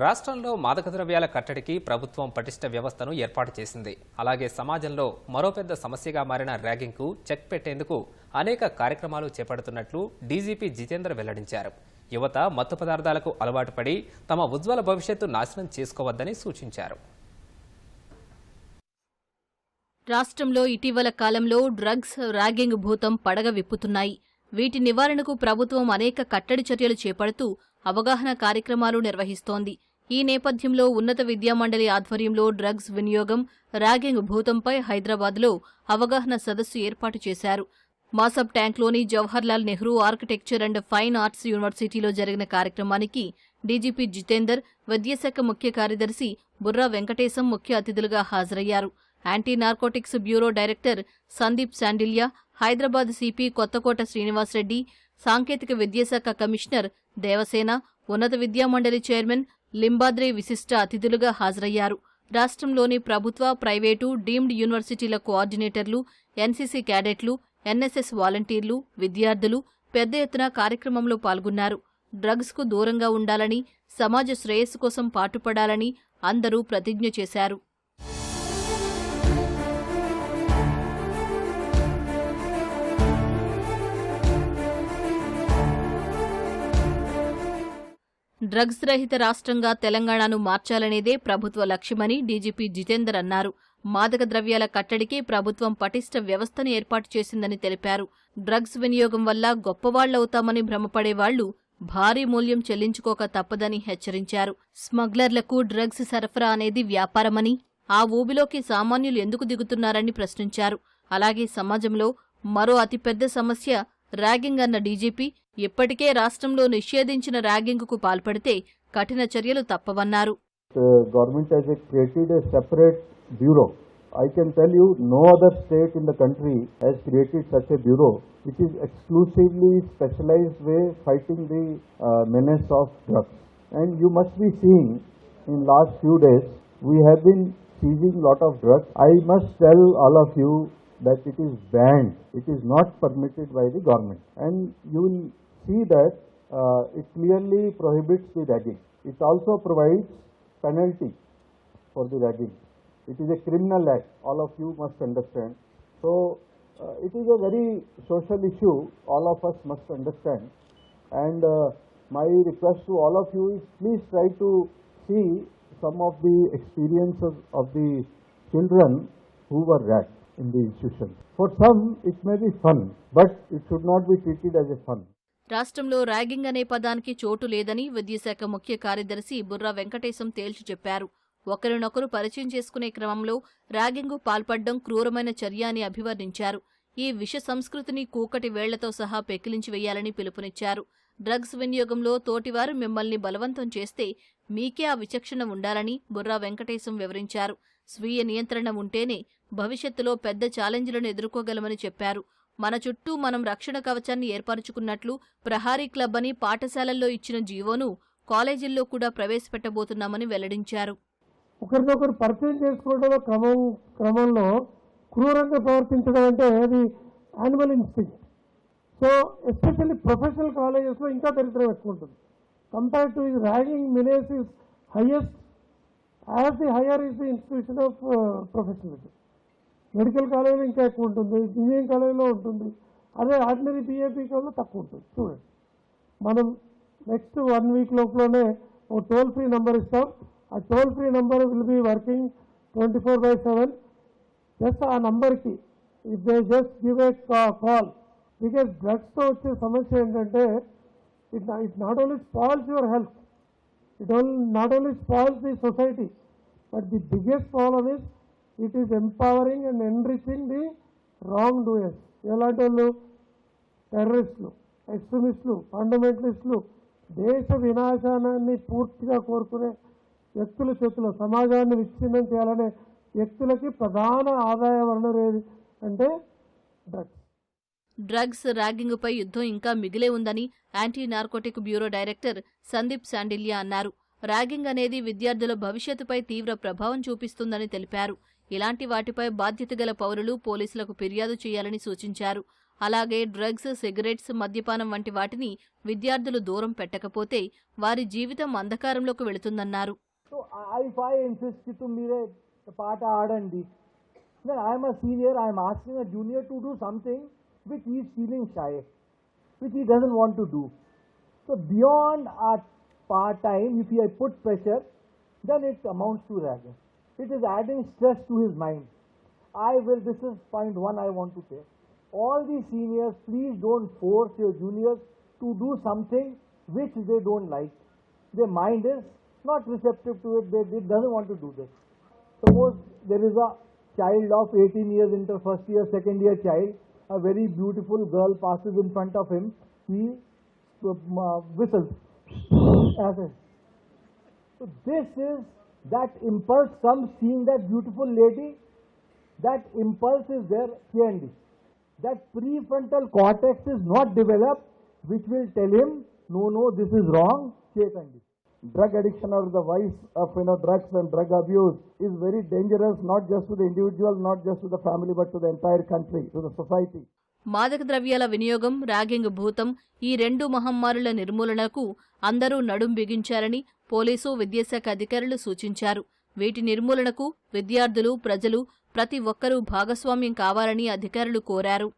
రాష్ట్రంలో మాదక ద్రవ్యాల కట్టడికి ప్రభుత్వం పటిష్ట వ్యవస్థను ఏర్పాటు చేసింది. అలాగే సమాజంలో మరో పెద్ద సమస్యగా మారిన ర్యాగింగ్కు చెక్ పెట్టేందుకు అనేక కార్యక్రమాలు చేపడుతున్నట్లు డీజీపీ జితేంద్ర వెల్లడించారు. యువత మత్తు పదార్థాలకు అలవాటు పడి తమ ఉజ్వల భవిష్యత్తు నాశనం చేసుకోవద్దని సూచించారు. రాష్ట్రంలో ఇటీవల కాలంలో డ్రగ్స్ ర్యాగింగ్ భూతం పడగ విప్పుతున్నాయి. వీటి నివారణకు ప్రభుత్వం అనేక కట్టడి చర్యలు చేపడుతూ అవగాహన కార్యక్రమాలు నిర్వహిస్తోంది. ఈ నేపథ్యంలో ఉన్నత విద్యామండలి ఆధ్వర్యంలో డ్రగ్స్ వినియోగం ర్యాగింగ్ భూతంపై హైదరాబాద్లో అవగాహన సదస్సు ఏర్పాటు చేశారు. Masab ట్యాంక్లోని Jawaharlal Nehru architecture and fine arts యూనివర్సిటీలో జరిగిన కార్యక్రమానికి డీజీపీ జితేందర్ విద్యాశాఖ ముఖ్య కార్యదర్శి బుర్రా వెంకటేశం ముఖ్య అతిథులుగా హాజరయ్యారు. Anti narcotics bureau director Sandeep Shandilya Hyderabad CP Kothakota Srinivasa Reddy సాంకేతిక విద్యాశాఖ కమిషనర్ దేవసేన ఉన్నత విద్యామండలి చైర్మన్ లింబాద్రి విశిష్ట అతిథులుగా హాజరయ్యారు. రాష్ట్రంలోని ప్రభుత్వ ప్రైవేటు డీమ్డ్ యూనివర్సిటీల కోఆర్డినేటర్లు ఎన్సీసీ క్యాడెట్లు ఎన్ఎస్ఎస్ వాలంటీర్లు విద్యార్థులు పెద్ద ఎత్తున కార్యక్రమంలో పాల్గొన్నారు. డ్రగ్స్కు దూరంగా ఉండాలని సమాజ శ్రేయస్సు కోసం పాటుపడాలని అందరూ ప్రతిజ్ఞ చేశారు. డ్రగ్స్ రహిత రాష్ట్రంగా తెలంగాణను మార్చాలనేదే ప్రభుత్వ లక్ష్యమని డీజీపీ జితేందర్ అన్నారు. మాదక ద్రవ్యాల కట్టడికి ప్రభుత్వం పటిష్ట వ్యవస్థను ఏర్పాటు చేసిందని తెలిపారు. డ్రగ్స్ వినియోగం వల్ల గొప్పవాళ్ళవుతామని భ్రమపడేవాళ్ళు భారీ మూల్యం చెల్లించుకోక తప్పదని హెచ్చరించారు. స్మగ్లర్లకు డ్రగ్స్ సరఫరా అనేది వ్యాపారమని ఆ ఊబిలోకి సామాన్యులు ఎందుకు దిగుతున్నారని ప్రశ్నించారు. అలాగే సమాజంలో మరో అతిపెద్ద సమస్య ర్యాగింగ్ అన్న డీజీపీ ఇప్పటికే రాష్ట్రంలో నిషేధించిన ర్యాగింగ్కు పాల్పడితే కఠిన చర్యలు తప్పవన్నారు the government has a- created a separate bureau. I can tell you no other state in the country has created such a bureau which is exclusively specialized way fighting the uh, menace of drugs. And you must be seeing in last few days we have been seizing lot of drugs. I must tell all of you that it is banned. It is not permitted by the government. And you will see that uh, it clearly prohibits the ragging. It also provides penalty for the ragging. It is a criminal act, all of you must understand. So, uh, it is a very social issue, all of us must understand. And uh, my request to all of you is please try to see some of the experiences of the children who were racked in the institution. For some, it may be fun, but it should not be treated as a fun. రాష్ట్రంలో ragging అనే పదానికి చోటు లేదని విద్యాశాఖ ముఖ్య కార్యదర్శి బుర్రా వెంకటేశం తేల్చి చెప్పారు ఒకరినొకరు పరిచయం చేసుకునే క్రమంలో ర్యాగింగ్ పాల్పడడం క్రూరమైన చర్య అని అభివర్ణించారు ఈ విష సంస్కృతిని కూకటి వేళ్ళతో సహా పెకిలించి వేయాలని పిలుపునిచ్చారు డ్రగ్స్ వినియోగంలో తోటివారు మిమ్మల్ని బలవంతం చేస్తే మీకే ఆ విచక్షణ ఉండాలని బుర్రా వెంకటేశం వివరించారు స్వీయ నియంత్రణ ఉంటేనే భవిష్యత్తులో పెద్ద ఛాలెంజ్లను ఎదుర్కోగలమని చెప్పారు. మన చుట్టూ మనం రక్షణ కవచాన్ని ఏర్పరచుకున్నట్లు ప్రహారీ క్లబ్ అని పాఠశాలల్లో ఇచ్చిన జీవోను కాలేజీల్లో కూడా ప్రవేశపెట్టబోతున్నామని వెల్లడించారు. ఒకరినొకరు పరిచయం చేసుకోవడంలో క్రమం క్రమంలో క్రూరంగా ప్రవర్తించడం అంటే అది animal instinct so especially professional కాలేజెస్లో ఇంకా దరిద్రం ఎక్కువ ఉంటుంది. కంపేర్ టు ఇది ragging means highest as the higher is the institution of professionality. Medical కాలేజీలో ఇంకా ఎక్కువ ఉంటుంది ఇంజనీరింగ్ కాలేజీలో ఉంటుంది అదే ఆర్డినరీ బీఏపీ కాలేజీలో తక్కువ ఉంటుంది చూడండి. మనం నెక్స్ట్ వన్ వీక్ లోపలనే ఓ టోల్ ఫ్రీ నెంబర్ ఇస్తాం. ఆ toll free number will be working twenty four by seven. Just ఆ నంబర్కి if they just give a call because డ్రగ్స్తో వచ్చే సమస్య ఏంటంటే it it not only spoils your health it all not only spoils the society but the biggest problem is it is empowering and enriching the wrongdoers ఎలాంటి వాళ్ళు టెర్రరిస్టులు ఎక్స్ట్రీమిస్టులు ఫండమెంటలిస్టులు దేశ వినాశానాన్ని పూర్తిగా కోరుకునే వ్యక్తుల చేతిలో సమాజాన్ని విచ్ఛిన్నం చేయాలనే వ్యక్తులకి ప్రధాన ఆదాయ వనరు ఏది అంటే డ్రగ్స్ డ్రగ్స్ ర్యాగింగ్పై యుద్ధం ఇంకా మిగిలే ఉందని anti narcotic bureau director Sandeep Shandilya అన్నారు. ర్యాగింగ్ అనేది విద్యార్థుల భవిష్యత్తుపై తీవ్ర ప్రభావం చూపిస్తుందని తెలిపారు. ఇలాంటి వాటిపై బాధ్యత గల పౌరులు పోలీసులకు ఫిర్యాదు చేయాలని సూచించారు. అలాగే డ్రగ్స్ సిగరెట్స్ మద్యపానం వంటి వాటిని విద్యార్థులు దూరం పెట్టకపోతే వారి జీవితం అంధకారంలోకి వెళుతుందన్నారు. పాట ఆడండి. Then I am a senior, junior to asking something with he do something with he is feeling to which he doesn't want to do. So beyond our part time, if I put pressure, then it amounts to ragging. It is adding stress to his mind. I will, this is point one I want to say. All the seniors, please don't force your juniors to do something which they don't like. Their mind is not receptive to it, they, they doesn't want to do this. Suppose there is a child of 18 years into first year, second year child, a very beautiful girl passes in front of him, he uh, whistles ever. So this is that impulse Some seeing that beautiful lady, that impulse is there PND. That prefrontal cortex is not developed, which will tell him, no, no, this is wrong, Chaitandi. Drug addiction or the vice of you know drugs and drug abuse is very dangerous, not just to the individual, not just to the family, but to the entire country, to the society. మాదక ద్రవ్యాల వినియోగం ragging భూతం ఈ రెండు మహమ్మారుల నిర్మూలనకు అందరూ నడుం బిగించారని police విద్యాశాఖ అధికారులు సూచించారు. వీటి నిర్మూలనకు విద్యార్థులు ప్రజలు ప్రతి ఒక్కరూ భాగస్వామ్యం కావాలని అధికారులు కోరారు.